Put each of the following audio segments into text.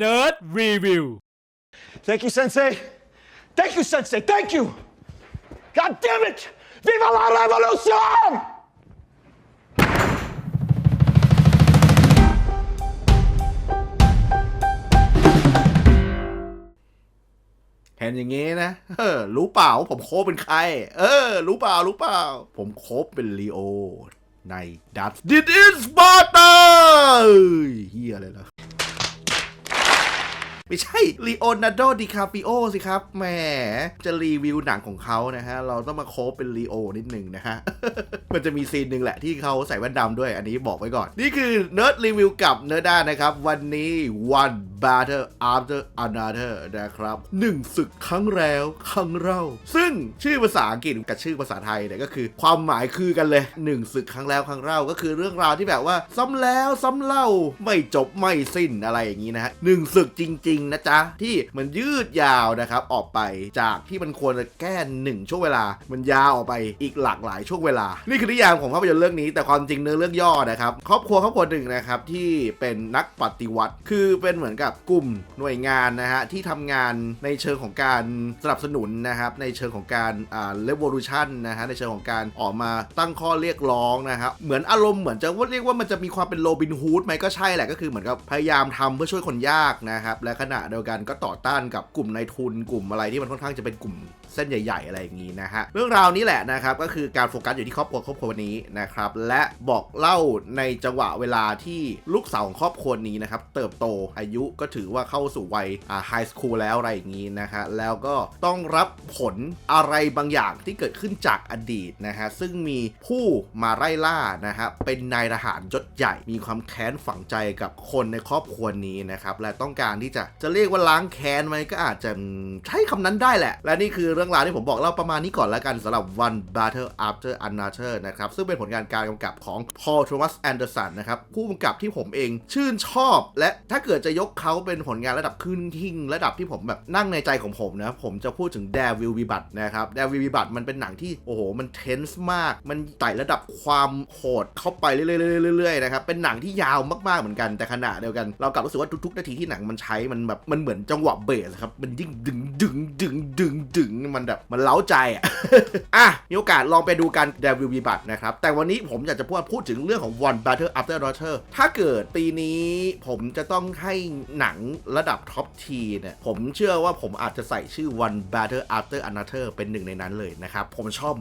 Nerd Review Thank you, Sensei. Thank you, Sensei. Thank you. God damn it! Viva la revolution! เห็นอย่างงี้นะ เออ รู้เปล่าว่าผมโคบเป็นใคร เออ รู้เปล่า รู้เปล่า ผมโคบเป็นลีโอในดัต This is Sparta เฮียอะไรล่ะ ไม่ใช่ลีโอนาร์โดดิคาปิโอสิครับแหมจะรีวิวหนังของเขานะฮะ เราต้องมาโคบเป็นลีโอนิดหนึ่งนะฮะ มันจะมีซีนหนึ่งแหละที่เขาใส่แว่นดำด้วยอันนี้บอกไว้ก่อน นี่คือเนิร์ดรีวิวกับเนิร์ด้านะครับ วันนี้วัน battle after another นะครับหนึ่งศึกครั้งแล้วครั้งเล่า ซึ่งชื่อภาษาอังกฤษกับชื่อภาษาไทยเนี่ยก็คือ ความหมายคือกันเลยหนึ่งศึกครั้งแล้วครั้งเล่าก็คือเรื่องราวที่แบบว่าซ้ำแล้วซ้ำเล่าไม่จบไม่สิ้นอะไรอย่างนี้นะฮะหนึ่งศึกจริง ๆ นะจ๊ะ ที่มันยืดยาวนะครับออกไปจากที่มันควรจะแก้หนึ่งช่วงเวลา มันยาวออกไปอีกหลากหลายช่วงเวลา นี่คือนิยามของภาพยนตร์เรื่องนี้ แต่ความจริงเนื้อเรื่องย่อนะครับครอบครัวครอบครัวหนึ่งนะครับที่เป็นนักปฏิวัติ คือเป็นเหมือนกับกลุ่มหน่วยงานนะฮะที่ทำงานในเชิงของการสนับสนุนนะครับในเชิงของการอ่า revolution นะฮะในเชิงของการออกมาตั้งข้อเรียกร้องนะครับเหมือนอารมณ์เหมือนจะว่าเรียกว่ามันจะมีความเป็นโรบินฮูดไหมก็ใช่แหละก็คือเหมือนกับพยายามทำเพื่อช่วยคนยากนะครับและขณะเดียวกันก็ต่อต้านกับกลุ่มนายทุนกลุ่มอะไรที่มันค่อนข้างจะเป็นกลุ่ม เส้นใหญ่ ๆ อะไรอย่างนี้นะฮะเรื่องราวนี้แหละนะครับก็คือการโฟกัสอยู่ที่ครอบครัวครอบครัวนี้นะครับและบอกเล่าในจังหวะเวลาที่ลูกสาวของครอบครัวนี้นะครับเติบโตอายุก็ถือว่าเข้าสู่วัยอาไฮสคูลแล้วอะไรอย่างนี้นะฮะแล้วก็ต้องรับผลอะไรบางอย่างที่เกิดขึ้นจากอดีตนะฮะซึ่งมีผู้มาไล่ล่านะฮะเป็นนายทหารยศใหญ่ มีความแค้นฝังใจกับคนในครอบครัวนี้นะครับและต้องการที่จะจะเรียกว่าล้างแค้นไหมก็อาจจะใช้คำนั้นได้แหละ และนี่คือเรื่องราวที่ผมบอกเล่าประมาณนี้ก่อนแล้วกันสำหรับ One Battle After Another นะครับ ซึ่งเป็นผลงานการกำกับของ Paul Thomas Anderson นะครับ ผู้กำกับที่ผมเองชื่นชอบ และถ้าเกิดจะยกเขาเป็นผลงานระดับขึ้นทิงระดับที่ผมแบบนั่งในใจของผมนะ ผมจะพูดถึง Dare Will Be But นะครับ Dare Will Be But มันเป็นหนังที่ โอ้โห มันเทนส์มาก มันไต่ระดับความโหดเข้าไปเรื่อยๆๆๆๆนะครับ เป็นหนังที่ยาวมากๆเหมือนกันแต่ขณะเดียวกัน เรากลับรู้สึกว่าทุกๆนาทีที่หนังมันใช้มันแบบมันเหมือนจังหวะเบสครับมันยิ่งดึงดึงดึงดึงดึง มันแบบมันเล้าใจอะอะมีโอกาสลองไปดูกัน There Will Be But นะครับ แต่วันนี้ผมอยากจะพูดพูดถึงเรื่องของ One Battle After Another ถ้าเกิดปีนี้ผมจะต้องให้หนังระดับท็อปทีเนี่ยผมเชื่อว่าผมอาจจะใส่ชื่อ One Battle After Another เป็นหนึ่งในนั้นเลยนะครับ ผมชอบ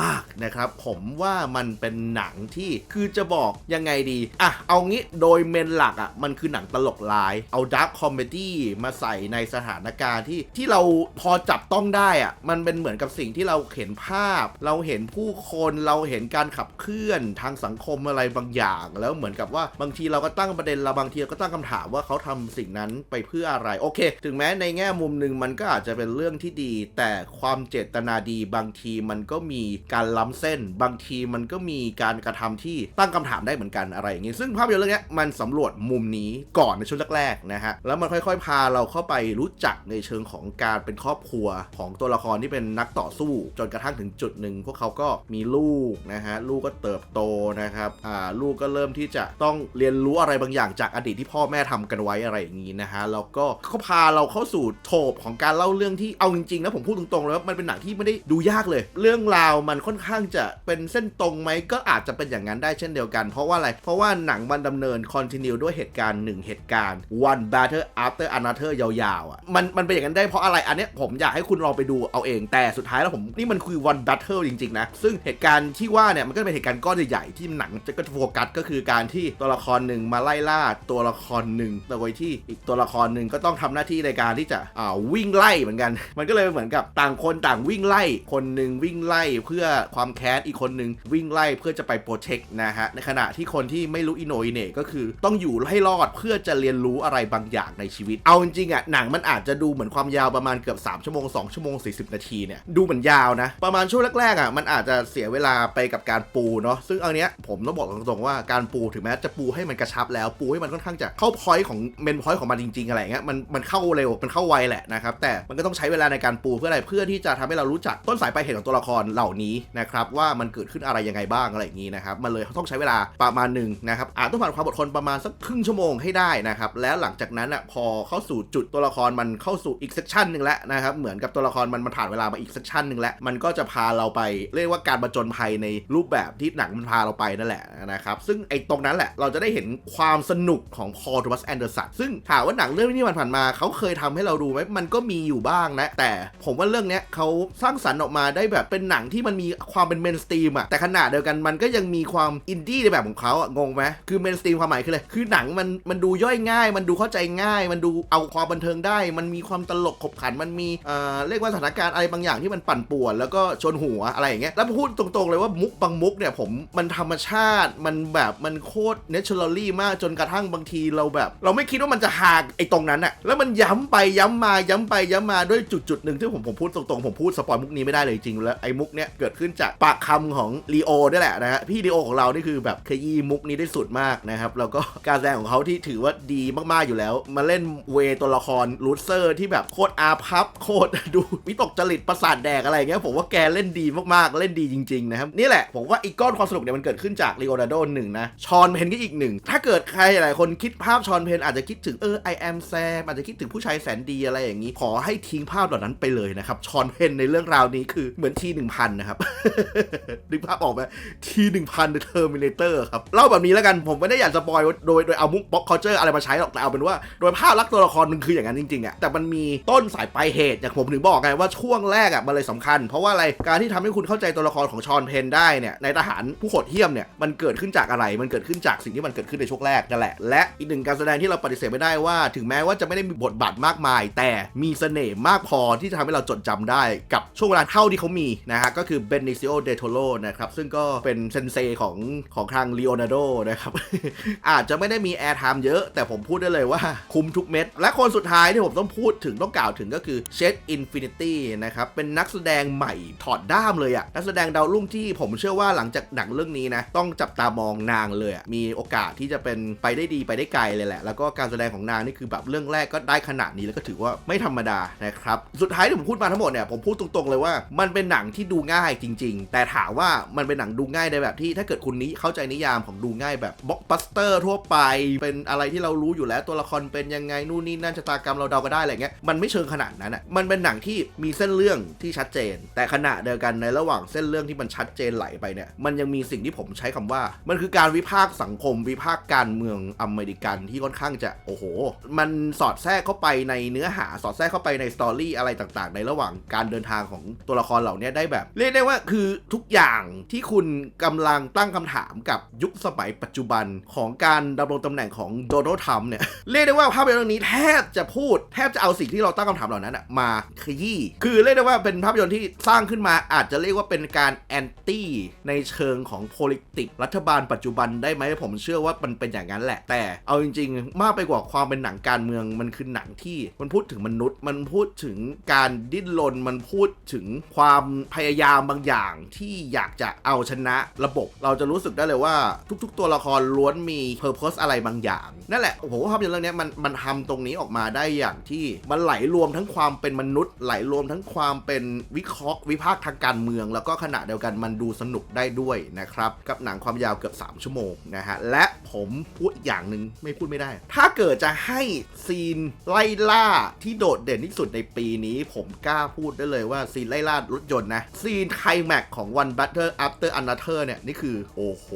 มาก ๆ นะครับ ผมว่ามันเป็นหนังที่คือจะบอกยังไงดี อะ เอางี้โดยเมนหลักอะ มันคือหนังตลกร้าย เอาดาร์คคอมเมดี้มาใส่ในสถานการณ์ที่ที่เราพอจับต้องได้อะมันเป็นเหมือนกับสิ่งที่เราเห็นภาพ เราเห็นผู้คนเราเห็นการขับเคลื่อนทางสังคมอะไรบางอย่าง แล้วเหมือนกับว่าบางทีเราก็ตั้งประเด็นเราบางทีเราก็ตั้งคำถามว่าเขาทำสิ่งนั้นไปเพื่ออะไรโอเค ถึงแม้ในแง่มุมหนึ่งมันก็อาจจะเป็นเรื่องที่ดี แต่ความเจตนาดีบางทีมันก็มีการล้ำเส้น บางทีมันก็มีการกระทำที่ตั้งคำถามได้เหมือนกันอะไรอย่างงี้ซึ่งภาพยนตร์เรื่องนี้มันสำรวจมุมนี้ก่อนในช่วงแรกๆนะฮะแล้วมันค่อย ๆ พาเราเข้าไปรู้จักในเชิงของการเป็นครอบครัวของตัวละครที่เป็นนักต่อสู้ จนกระทั่งถึงจุดหนึ่งพวกเขาก็มีลูกนะฮะลูกก็เติบโตนะครับอ่าลูกก็เริ่มที่จะต้องเรียนรู้อะไรบางอย่างจากอดีตที่พ่อแม่ทำกันไว้อะไรอย่างนี้นะฮะแล้วก็เขาพาเราเข้าสู่โถบของการเล่าเรื่องที่เอาจริงๆนะผมพูดตรงๆเลยว่ามันเป็นหนังที่ไม่ได้ดูยากเลย เรื่องราวมันค่อนข้างจะเป็นเส้นตรงไหมก็อาจจะเป็นอย่างนั้นได้เช่นเดียวกัน เพราะว่าอะไรเพราะว่าหนังมันดำเนินคอนติเนียด้วยเหตุการณ์หนึ่งเหตุการณ์ one battle after another ยาวๆอะมันมันเป็นอย่างนั้นได้เพราะอะไรอันนี้ผมอยากให้คุณลองไปดูเอาเองแต่สุดท้ายแล้วผมนี่มันคือ one battle จริง ๆ นะ ซึ่งเหตุการณ์ที่ว่าเนี่ยมันก็เป็นเหตุการณ์ก้อนใหญ่ๆที่หนังจะก็โฟกัสก็คือการที่ตัวละครหนึ่งมาไล่ล่าตัวละครหนึ่งโดยที่อีกตัวละครหนึ่งก็ต้องทำหน้าที่ในการที่จะอ่าวิ่งไล่เหมือนกัน มันก็เลยเหมือนกับต่างคนต่างวิ่งไล่คนหนึ่งวิ่งไล่เพื่อความแค้นอีกคนหนึ่งวิ่งไล่เพื่อจะไปโปรเทคนะฮะในขณะที่คนที่ไม่รู้อิโนอิเน่ก็คือต้องอยู่ให้รอดเพื่อจะเรียนรู้อะไรบางอย่างในชีวิต เอาจริงๆอะหนังมันอาจจะดูเหมือนความยาวประมาณเกือบ3ชั่วโมง2ชั่วโมง40 นาทีเนี่ยดูเหมือนยาวนะ ประมาณช่วงแรกๆอะมันอาจจะเสียเวลาไปกับการปูเนาะซึ่งเอาเนี้ยผมต้องบอกตรงๆว่าการปูถึงแม้จะปูให้มันกระชับแล้วปูให้มันค่อนข้างจะเข้าพอยต์ของเมนพอยต์ของมันจริงๆอะไรเงี้ยมันมันเข้าเร็วมันเข้าไวแหละนะครับแต่มันก็ต้องใช้เวลาในการปูเพื่ออะไรเพื่อที่จะทำให้เรารู้จักต้นสายปลายเหตุของตัวละครเหล่านี้นะครับว่ามันเกิดขึ้นอะไรยังไงบ้างอะไรอย่างนี้นะครับมันเลยต้องใช้เวลาประมาณหนึ่งนะครับอาจต้องผ่านความอดทนประมาณสักครึ่งชั่วโมงให้ได้นะครับแล้วหลังจากนั้นอะพอเข้าสู่จุดตัวละครมันเข้าสู่อีกเซกชันหนึ่งแล้วนะครับเหมือนกับตัวละครมันมันผ่านเวลามาอีกเซกชั่นหนึ่งแล้ว มันก็จะพาเราไปเรียกว่าการประจนภัยในรูปแบบที่หนังมันพาเราไปนั่นแหละนะครับ ซึ่งไอ้ตรงนั้นแหละเราจะได้เห็นความสนุกของพอลทมัสแอนเดอร์สันซึ่งถามว่าหนังเรื่องนี้มันผ่านมาเขาเคยทำให้เราดูไหมมันก็มีอยู่บ้างนะ แต่ผมว่าเรื่องเนี้ยเขาสร้างสรรค์ออกมาได้แบบเป็นหนังที่มันมีความเป็นเมนสตรีมอะแต่ขนาดเดียวกันมันก็ยังมีความอินดี้ในแบบของเขาอะงงไหมคือเมนสตรีมความหมายคืออะไรคือหนังมันมันดูย่อยง่าย มันดูเข้าใจง่าย มันดูเอาความบันเทิงได้ มันมีความตลกขบขันมันมีเอ่อเรียกว่าถานการณ์อะไรบางอย่างที่มันปั่นป่วน แล้วก็ชนหัวอะไรอย่างเงี้ยแล้วพูดตรงๆเลยว่ามุกบางมุกเนี่ยผมมันธรรมชาติมันแบบมันโคตรเนเชอรัลลี่มากจนกระทั่งบางทีเราแบบ เราไม่คิดว่ามันจะหากไอ้ตรงนั้นอะแล้วมันย้ำไปย้ำมาย้ำไปย้ำมาด้วยจุดจุดหนึ่งที่ผมผมพูดตรงๆผมพูดสปอยมุกนี้ไม่ได้เลยจริงๆแล้วไอ้มุกเนี้ยเกิดขึ้นจากปากคำของลีโอนี่แหละนะฮะพี่ลีโอของเรานี่คือแบบขยี้มุกนี้ได้สุดมากนะครับแล้วก็การแสดงของเขาที่ถือว่าดีมากๆอยู่แล้ว มาเล่นเวตัวละครลูเซอร์ที่แบบโคตรอาพับโคตรดูวิตกจริตประสาทแดกอะไรเงี้ยผมว่าแกเล่นดีมากๆ เล่นดีจริงๆนะครับนี่แหละผมว่าอีกก้อนความสนุกเนี่ยมันเกิดขึ้นจากลีโอนาร์โดหนึ่งนะชอนเพนก็อีกหนึ่งถ้าเกิดใครหลายคนคิดภาพชอนเพนอาจจะคิดถึงเออไอแอมแซมอาจจะคิดถึงผู้ชายแสนดีอะไรอย่างนี้ ขอให้ทิ้งภาพเหล่านั้นไปเลยนะครับชอนเพนในเรื่องราวนี้คือเหมือนทีหนึ่งพันนะครับนึกภาพออกไหมทีหนึ่งพันเทอร์มินเตอร์ครับเล่าแบบนี้แล้วกันผมไม่ได้อยากจะปอยโดยโดยเอามุกป๊อปคอเจอร์อะไรมาใช้หรอกแต่เอาเป็นว่า โดยภาพลักษณ์ตัวละครมันคืออย่างนั้นจริงๆอะแต่มันมีต้นสายปลายเหตุอย่างผมถึงบอกไงว่าช่วงแรกอะมันเลยสำคัญ เพราะว่าอะไรการที่ทำให้คุณเข้าใจตัวละครของชอนเพนได้เนี่ยในทหารผู้โหดเหี้ยมเนี่ยมันเกิดขึ้นจากอะไรมันเกิดขึ้นจากสิ่งที่มันเกิดขึ้นในช่วงแรกนั่นแหละและอีกหนึ่งการแสดงที่เราปฏิเสธไม่ได้ว่า ถึงแม้ว่าจะไม่ได้มีบทบาทมากมาย แต่มีเสน่ห์มากพอที่จะทำให้เราจดจำได้กับช่วงเวลาเท่าที่เขามีนะฮะก็คือเบนิซิโอเดโทโ o นะครับซึ่งก็เป็นเซนเซของของทางลีโอนาร์โดนะครับอาจจะไม่ได้มีแอร์ไทม์เยอะ แต่ผมพูดได้เลยว่าคุ้มทุกเม็ดและคนสุดท้ายที่ผมต้องพูดถึงต้องกล่าวถึงก็คือเชดอินฟินิตีนะครับเป็นนักแสดงใหม่ถอดด้ามเลยอะนักแสดงดาวรุ่งที่ผมเชื่อว่าหลังจากหนังเรื่องนี้นะต้องจับตามองนางเลยอะมีโอกาสที่จะเป็นไปได้ดีไปได้ไกลเลยแหละ แล้วก็การแสดงของนางนี่คือแบบเรื่องแรกก็ได้ขนาดนี้แล้วก็ถือว่าไม่ธรรมดานะครับสุดท้ายที่ผมพูดมาทั้งหมดเนี่ยผมพูดตรงๆเลยว่ามันเป็นหนังที่ดูง่ายจริง ๆ แต่ถามว่ามันเป็นหนังดูง่ายในแบบที่ถ้าเกิดคุณนี้เข้าใจนิยามของดูง่ายแบบบล็อกบัสเตอร์ทั่วไป เป็นอะไรที่เรารู้อยู่แล้วตัวละครเป็นยังไงนู่นนี่นั่นชะตากรรมเราเดาก็ได้อะไรเงี้ยมันไม่เชิงขนาดนั้นอะมันเป็นหนังที่มีเส้นเรื่องที่ชัดเจน แต่ขณะเดียวกันในระหว่างเส้นเรื่องที่มันชัดเจนไหลไปเนี่ยมันยังมีสิ่งที่ผมใช้คำว่า มันคือการวิพากษ์สังคม วิพากษ์การเมืองอเมริกันที่ค่อนข้างจะโอ้โห มันสอดแทรกเข้าไปในเนื้อหาสอดแทรกเข้าไปในสตอรี่อะไรต่างๆ ในระหว่างการเดินทางของตัวละครเหล่านี้ได้แบบเรียกได้ว่าคือทุกอย่างที่คุณกำลังตั้งคำถามกับยุคสมัยปัจจุบันของการดำรงตำแหน่งของโดนัลด์ทรัมป์เนี่ยเรียกได้ว่าภาพยนตร์เรื่องนี้แทบจะพูดแทบจะเอาสิ่งที่เราตั้งคำถามเหล่านั้นมาขยี้คือเรียกได้ว่าเป็นภาพยนตร์ที่สร้างขึ้นมาอาจจะเรียกว่าเป็นการแอนตี้ในเชิงของ politics รัฐบาลปัจจุบันได้ไหมผมเชื่อว่ามันเป็นอย่างนั้นแหละ แต่เอาจริง ๆ มากไปกว่าความเป็นหนังการเมืองมันคือหนังที่มันพูดถึงมนุษย์ มันพูดถึงการดิ้นรนมันพูดถึงความพยายามบางอย่างที่อยากจะเอาชนะระบบ เราจะรู้สึกได้เลยว่าทุก ๆ ตัวละครล้วนมีเพอร์เพสอะไรบางอย่างนั่นแหละผมว่าภาพยนตร์เรื่องนี้มันมันทำตรงนี้ออกมาได้อย่างที่มันไหลรวมทั้งความเป็นมนุษย์ไหลรวมวมทั้งความเป็นวิเคราะห์วิพากษ์ทางการเมือง แล้วก็ขณะเดียวกันมันดูสนุกได้ด้วยนะครับ กับหนังความยาวเกือบ 3 ชั่วโมงนะฮะและผมพูดอย่างหนึ่งไม่พูดไม่ได้ ถ้าเกิดจะให้ซีนไล่ล่าที่โดดเด่นที่สุดในปีนี้ ผมกล้าพูดได้เลยว่าซีนไล่ล่ารถยนต์นะ ซีนไคลแม็กของ One Battle After Another เนี่ย นี่คือ โอ้โห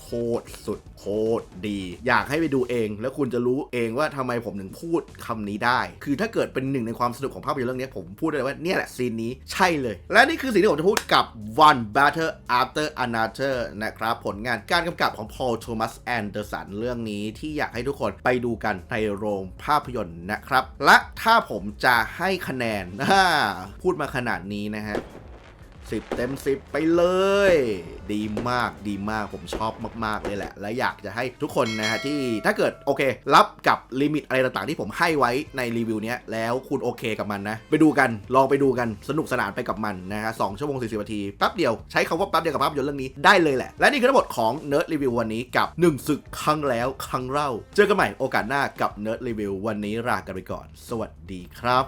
โคตรสุด โคตรดี อยากให้ไปดูเอง แล้วคุณจะรู้เองว่าทำไมผมถึงพูดคำนี้ได้ คือถ้าเกิดเป็นหนึ่งในความสนุกของภาพยนตร์เรื่องนี้ผมพูดได้เลยว่าเนี่ยแหละซีนนี้ใช่เลย และนี่คือสิ่งที่ผมจะพูดกับ One Battle After Another นะครับผลงานการกำกับของ Paul Thomas Anderson เรื่องนี้ที่อยากให้ทุกคนไปดูกันในโรงภาพยนตร์นะครับ และถ้าผมจะให้คะแนนพูดมาขนาดนี้นะฮะ 10 เต็ม 10 ไปเลย ดีมากดีมากผมชอบมาก ๆ เลยแหละ และอยากจะให้ทุกคนนะฮะที่ถ้าเกิดโอเค รับกับลิมิตอะไรต่างๆ ที่ผมให้ไว้ในรีวิวนี้แล้วคุณโอเคกับมันนะ ไปดูกันลองไปดูกันสนุกสนานไปกับมันนะฮะสองชั่วโมง40นาทีแป๊บเดียวใช้คำว่าแป๊บเดียวกับภาพยนตร์เรื่องนี้ได้เลยแหละ และนี่คือทั้งหมดของ Nerd Review วันนี้กับ1ศึกครั้งแล้วครั้งเล่า เจอกันใหม่โอกาสหน้ากับ Nerd Review วันนี้ลากันไปก่อน สวัสดีครับ